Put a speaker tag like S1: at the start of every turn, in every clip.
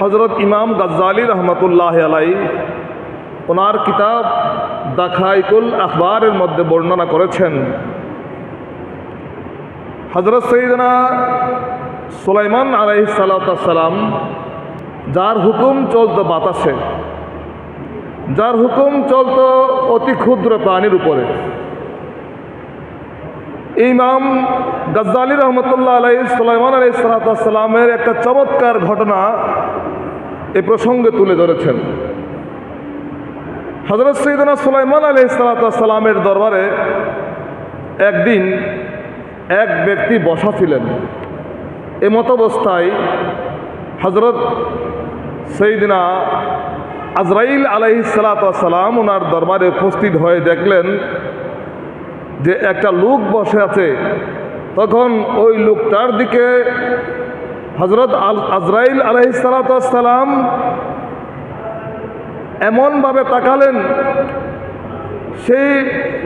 S1: হজরত ইমাম গজ্জালি রহমতুল্লাহ আলাই ওনার কিতাব দাখাইকুল আখবারের মধ্যে বর্ণনা করেছেন। হজরত সঈদনা সুলাইমান আলাই সালাম, যার হুকুম চলতো বাতাসে, যার হুকুম চলত অতি ক্ষুদ্র প্রাণীর উপরে। ইমাম গজ্জালি রহমতুল্লাহ আলাই সুলাইমান আলাই সালাতামের একটা চমৎকার ঘটনা এ প্রসঙ্গে তুলে ধরেছেন। হজরত সৈদনা সুলাইমান আলাই সালাতামের দরবারে একদিন এক ব্যক্তি বসা ছিলেন। এমত অবস্থায় হজরত সৈদিনা আজরাইল আলাইহি সালাতাম ওনার দরবারে উপস্থিত হয়ে দেখলেন যে একটা লোক বসে আছে, তখন ওই লোকটার দিকে হজরত আল আজরাইল আলাইহি সালাতাম এমনভাবে তাকালেন, সেই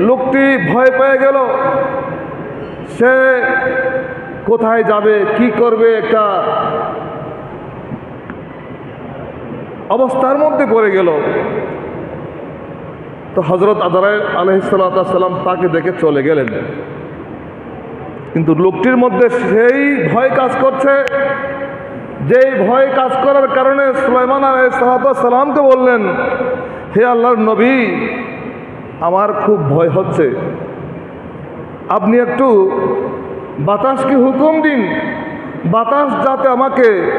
S1: লোকটি ভয় পেয়ে গেল, সে কোথায় যাবে, কি করবে একটা অবস্থার মধ্যে পড়ে গেল। তো হজরত আদারাই আলহিসাল্লাম তাকে দেখে চলে গেলেন। কিন্তু লোকটির মধ্যে সেই ভয় কাজ করছে। যেই ভয় কাজ করার কারণে সুলাইমান আলাইসালামকে বললেন, হে আল্লাহর নবী, আমার খুব ভয় হচ্ছে। আপনি একটু বাতাসকে হুকুম দিন। বাতাস যাতে আমাকে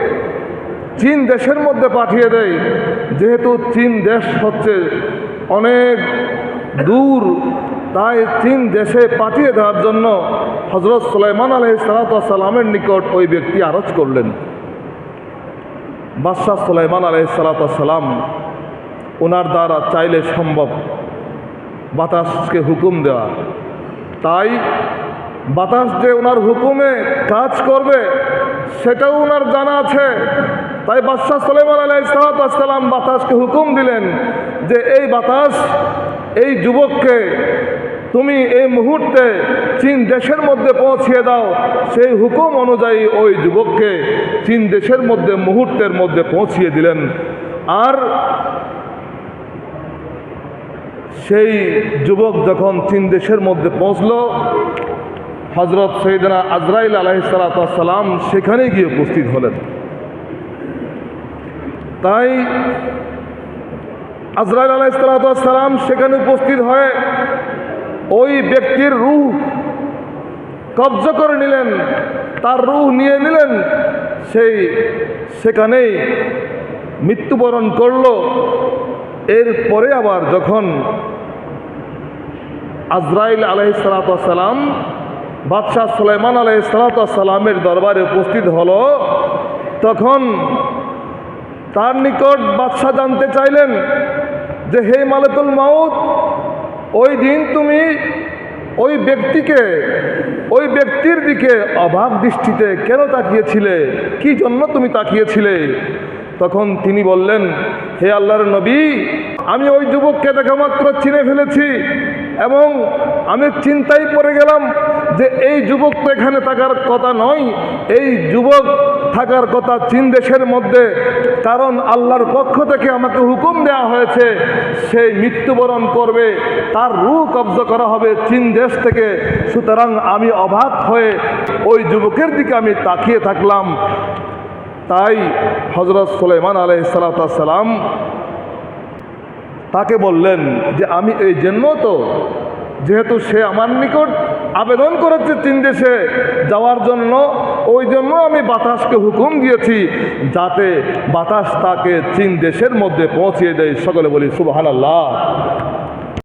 S1: চীন দেশের মধ্যে পাঠিয়ে দেয়। যেহেতু চীন দেশ হচ্ছে অনেক দূর তাই চীন দেশে পাঠিয়ে দেওয়ার জন্য হজরত সুলাইমান আলহি সালাতামের নিকট ওই ব্যক্তি আরজ করলেন। বাদশাহ সুলাইমান আলহি সালাতাম ওনার দ্বারা চাইলে সম্ভব বাতাসকে হুকুম দেওয়া। তাই বাতাস যে ওনার হুকুমে কাজ করবে, সেটাও ওনার জানা আছে। তাই বাদশাহ সালেমান আলাইসালাম বাতাসকে হুকুম দিলেন যে এই বাতাস, এই যুবককে তুমি এই মুহূর্তে চীন দেশের মধ্যে পৌঁছিয়ে দাও। সেই হুকুম অনুযায়ী ওই যুবককে চীন দেশের মধ্যে, মুহূর্তের মধ্যে পৌঁছিয়ে দিলেন। আর সেই যুবক যখন চীন দেশের মধ্যে পৌঁছল হজরত সৈদনা আজরাইল আলাহিসাল্লাম সেখানে গিয়ে উপস্থিত হলেন। তাই আজরাইল আলাইসালাম সেখানে উপস্থিত হয়ে ওই ব্যক্তির রুহ কবজ করে নিলেন। তার রুহ নিয়ে নিলেন। সেই সেখানেই মৃত্যুবরণ করল। এরপরে আবার যখন আজরাইল আলাইসালাম বাদশাহ সুলাইমান আলাইসালামের দরবারে উপস্থিত হলো, তখন তার নিকট বাদশাহ জানতে চাইলেন যে হে মালিকুল মাউদ ওই দিন তুমি ওই ব্যক্তিকে, ওই ব্যক্তির দিকে অবাক দৃষ্টিতে কেন তাকিয়েছিলে? কি জন্য তুমি তাকিয়েছিলে? তখন তিনি বললেন, হে আল্লাহর নবী, আমি ওই যুবককে দেখা মাত্র চিনে ফেলেছি এবং আমি চিন্তায় পড়ে গেলাম। যে এই যুবক তো এখানে থাকার কথা নয়, এই যুবক থাকার কথা চীন দেশের মধ্যে, কারণ আল্লাহর পক্ষ থেকে আমাকে হুকুম দেওয়া হয়েছে, সেই মৃত্যুবরণ করবে, তার রু কব্জ করা হবে চীন দেশ থেকে। সুতরাং আমি অবাক হয়ে ওই যুবকের দিকে আমি তাকিয়ে থাকলাম। তাই হজরত সুলেমান আলহিসাল্লাম তাকে বললেন যে, আমি এই জন্য তো? যেহেতু সে আমার নিকট আবেদন করেছে চীন দেশে যাওয়ার জন্য, ওই জন্য আমি বাতাসকে হুকুম দিয়েছি যাতে বাতাস তাকে চীন দেশের মধ্যে পৌঁছিয়ে দেয়। সকলে বলি সুবাহ আল্লাহ